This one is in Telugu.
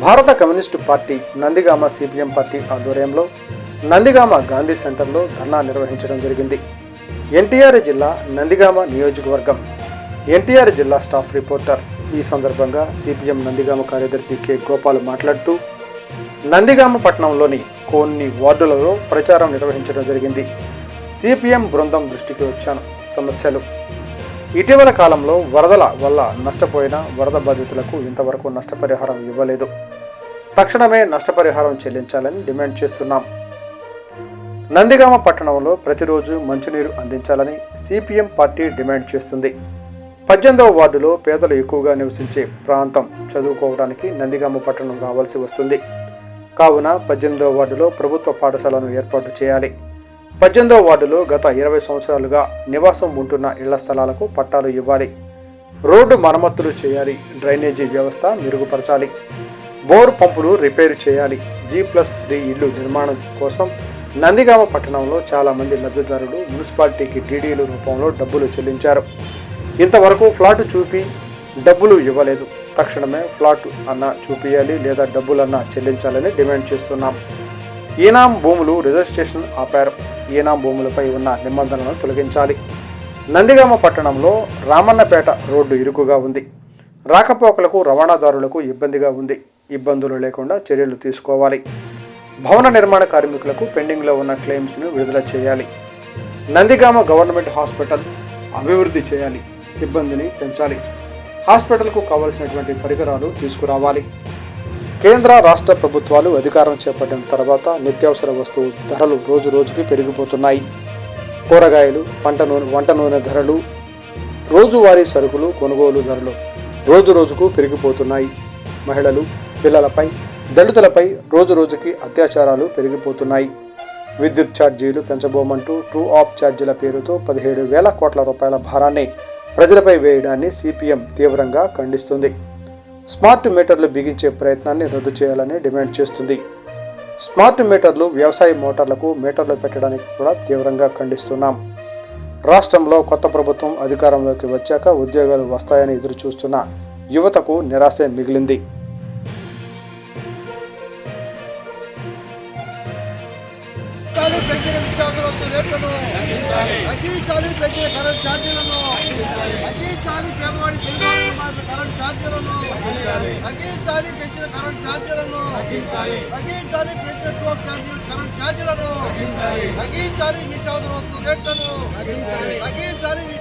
భారత communist party Nandigama CPM party ఆధ్వర్యంలో నందిగామ గాంధీ సెంటర్లో ధర్నా నిర్వహించడం జరిగింది. ఎన్టీఆర్ జిల్లా నందిగామ నియోజకవర్గం. ఎన్టీఆర్ జిల్లా స్టాఫ్ రిపోర్టర్. ఈ సందర్భంగా సిపిఎం నందిగామ కార్యదర్శి కె. గోపాల్ మాట్లాడుతూ నందిగామ పట్టణంలోని కొన్ని వార్డులలో ప్రచారం నిర్వహించడం జరిగింది. సిపిఎం బృందం దృష్టికి వచ్చాను. సమస్యలు. ఇటీవల కాలంలో వరదల వల్ల నష్టపోయిన వరద బాధితులకు ఇంతవరకు నష్టపరిహారం ఇవ్వలేదు. తక్షణమే నష్టపరిహారం చెల్లించాలని డిమాండ్ చేస్తున్నాం. నందిగామ పట్టణంలో ప్రతిరోజు మంచినీరు అందించాలని సిపిఎం పార్టీ డిమాండ్ చేస్తుంది. పద్దెనిమిదవ వార్డులో పేదలు ఎక్కువగా నివసించే ప్రాంతం చదువుకోవడానికి నందిగామ పట్టణం రావాల్సి వస్తుంది. కావున పద్దెనిమిదవ వార్డులో ప్రభుత్వ పాఠశాలను ఏర్పాటు చేయాలి. పద్దెనిమిదవ వార్డులో గత ఇరవై సంవత్సరాలుగా నివాసం ఉంటున్న ఇళ్ళ స్థలాలకు పట్టాలు ఇవ్వాలి. రోడ్డు మరమ్మతులు చేయాలి. డ్రైనేజీ వ్యవస్థ మెరుగుపరచాలి. బోర్ పంపులు రిపేర్ చేయాలి. జీ ప్లస్ త్రీ ఇల్లు నిర్మాణం కోసం నందిగామ పట్టణంలో చాలామంది లబ్ధిదారులు మున్సిపాలిటీకి డీడీల రూపంలో డబ్బులు చెల్లించారు. ఇంతవరకు ఫ్లాట్ చూపి డబ్బులు ఇవ్వలేదు. తక్షణమే ఫ్లాట్ అన్న చూపియాలి లేదా డబ్బులన్నా చెల్లించాలని డిమాండ్ చేస్తున్నాం. ఈనాం భూములు రిజిస్ట్రేషన్ ఆపారు. ఈనాం భూములపై ఉన్న నిబంధనలను తొలగించాలి. నందిగామ పట్టణంలో రామన్నపేట రోడ్డు ఇరుకుగా ఉంది. రాకపోకలకు రవాణాదారులకు ఇబ్బందిగా ఉంది. ఇబ్బందులు లేకుండా చర్యలు తీసుకోవాలి. భవన నిర్మాణ కార్మికులకు పెండింగ్లో ఉన్న క్లెయిమ్స్ను విడుదల చేయాలి. నందిగామ గవర్నమెంట్ హాస్పిటల్ అభివృద్ధి చేయాలి. సిబ్బందిని పెంచాలి. హాస్పిటల్కు కావలసినటువంటి పరికరాలు తీసుకురావాలి. కేంద్ర రాష్ట్ర ప్రభుత్వాలు అధికారం చేపట్టిన తర్వాత నిత్యావసర వస్తువు ధరలు రోజు రోజుకి పెరిగిపోతున్నాయి. కూరగాయలు పంట నూనె వంట నూనె ధరలు రోజువారీ సరుకులు కొనుగోలు ధరలు రోజు రోజుకు పెరిగిపోతున్నాయి. మహిళలు పిల్లలపై దళితులపై రోజు రోజుకి అత్యాచారాలు పెరిగిపోతున్నాయి. విద్యుత్ ఛార్జీలు పెంచబోమంటూ ట్రూ ఆఫ్ ఛార్జీల పేరుతో పదిహేడు వేల కోట్ల రూపాయల భారాన్ని ప్రజలపై వేయడాన్ని సిపిఎం తీవ్రంగా ఖండిస్తుంది. స్మార్ట్ మీటర్లు బిగించే ప్రయత్నాన్ని రద్దు చేయాలని డిమాండ్ చేస్తుంది. స్మార్ట్ మీటర్లు వ్యవసాయ మోటార్లకు మీటర్లు పెట్టడానికి కూడా తీవ్రంగా ఖండిస్తున్నాం. రాష్ట్రంలో కొత్త ప్రభుత్వం అధికారంలోకి వచ్చాక ఉద్యోగాలు వస్తాయని ఎదురు చూస్తున్న యువతకు నిరాశ మిగిలింది. చాలు పెంచిన నిత్యావసర రేట్లను అజీతాలు పెంచిన కరెంట్ ఛార్జీలను అజీతాలు పేదవాడి తెలుగు మాత్రం కరెంట్ ఛార్జీలను అజీతాలు పెంచిన కరెంట్ ఛార్జీలను అజీతాలు పెంచిన టోల్ ఛార్జీలు కరెంట్ ఛార్జీలను అజీతాలు నిత్యావసర వస్తు రేట్లను రేట్లను